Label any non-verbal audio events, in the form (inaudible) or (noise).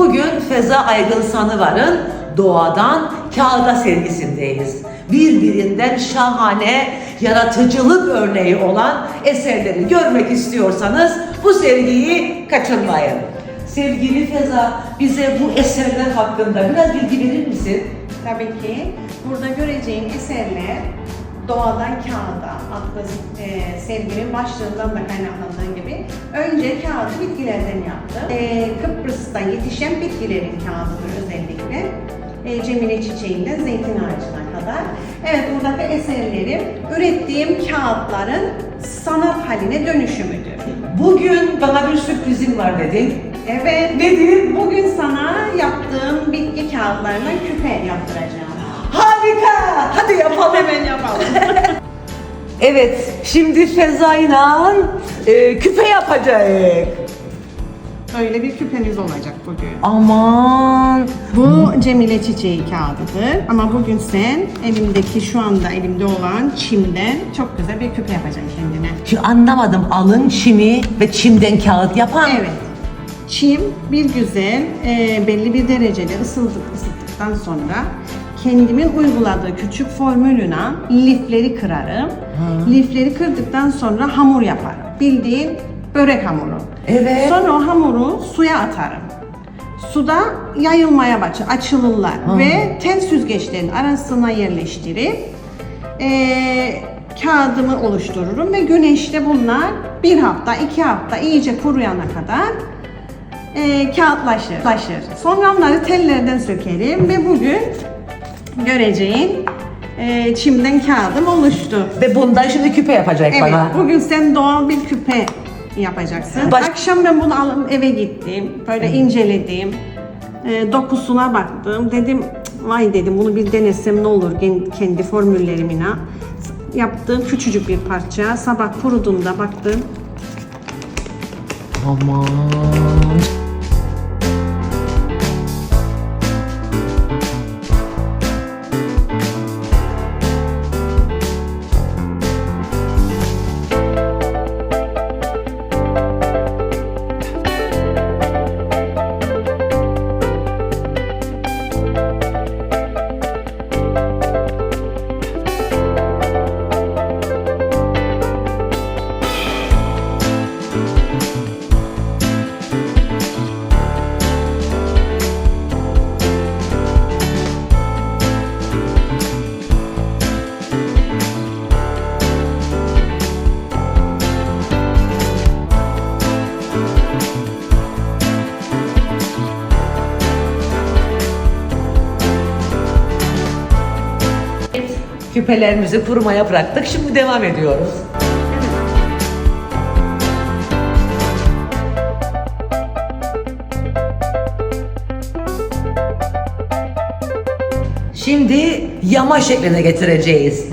Bugün Feza Aygın Sanıvar'ın Doğadan Kağıda sergisindeyiz. Birbirinden şahane yaratıcılık örneği olan eserleri görmek istiyorsanız bu sergiyi kaçırmayın. Sevgili Feza, bize bu eserler hakkında biraz bilgi verir misin? Tabii ki burada göreceğin eserler Doğadan Kağıda adlı e, serginin başlığından da kaynaklandığı gibi önce kağıdı bitkilerden yaptım. E, Kıbrıs'ta yetişen bitkilerin kağıdıdır özellikle. E, Cemile çiçeğinden zeytin ağacına kadar. Evet buradaki eserlerim ürettiğim kağıtların sanat haline dönüşümüdür. Bugün bana bir sürprizin var dedin. Evet. Nedir? Bugün sana yaptığım bitki kağıtlarından küpe yaptıracağım. Harika! Hadi yapalım. Hemen yapalım. (laughs) Evet, şimdi Feza'yla e, küpe yapacak. Böyle bir küpemiz olacak bugün. Aman! Bu Cemile çiçeği kağıdıdır. Ama bugün sen elimdeki şu anda elimde olan çimden çok güzel bir küpe yapacaksın kendine. Şimdi anlamadım. Alın çimi ve çimden kağıt yapan. Evet. Çim bir güzel e, belli bir derecede ısıldık ısıttıktan sonra kendimin uyguladığı küçük formülüne lifleri kırarım. Lifleri kırdıktan sonra hamur yaparım. Bildiğin börek hamuru. Evet. Sonra o hamuru suya atarım. Suda yayılmaya başlar, açılırlar ve tel süzgeçlerin arasına yerleştirip eee, kağıdımı oluştururum ve güneşte bunlar bir hafta, iki hafta iyice kuruyana kadar eee kağıtlaşır. Laşır. Sonra onları tellerden sökerim ve bugün göreceğin eee, çimden kağıdım oluştu. Ve bundan şimdi küpe yapacak Evet, bana. bugün sen doğal bir küpe yapacaksın. Baş- Akşam ben bunu alıp eve gittim, böyle inceledim, e, dokusuna baktım. Dedim, "Cık, vay dedim bunu bir denesem ne olur gen- kendi formüllerimine. Yaptığım küçücük bir parça, sabah kuruduğunda baktım. Aman! Küpelerimizi kurumaya bıraktık. Şimdi devam ediyoruz. Şimdi yama şekline getireceğiz.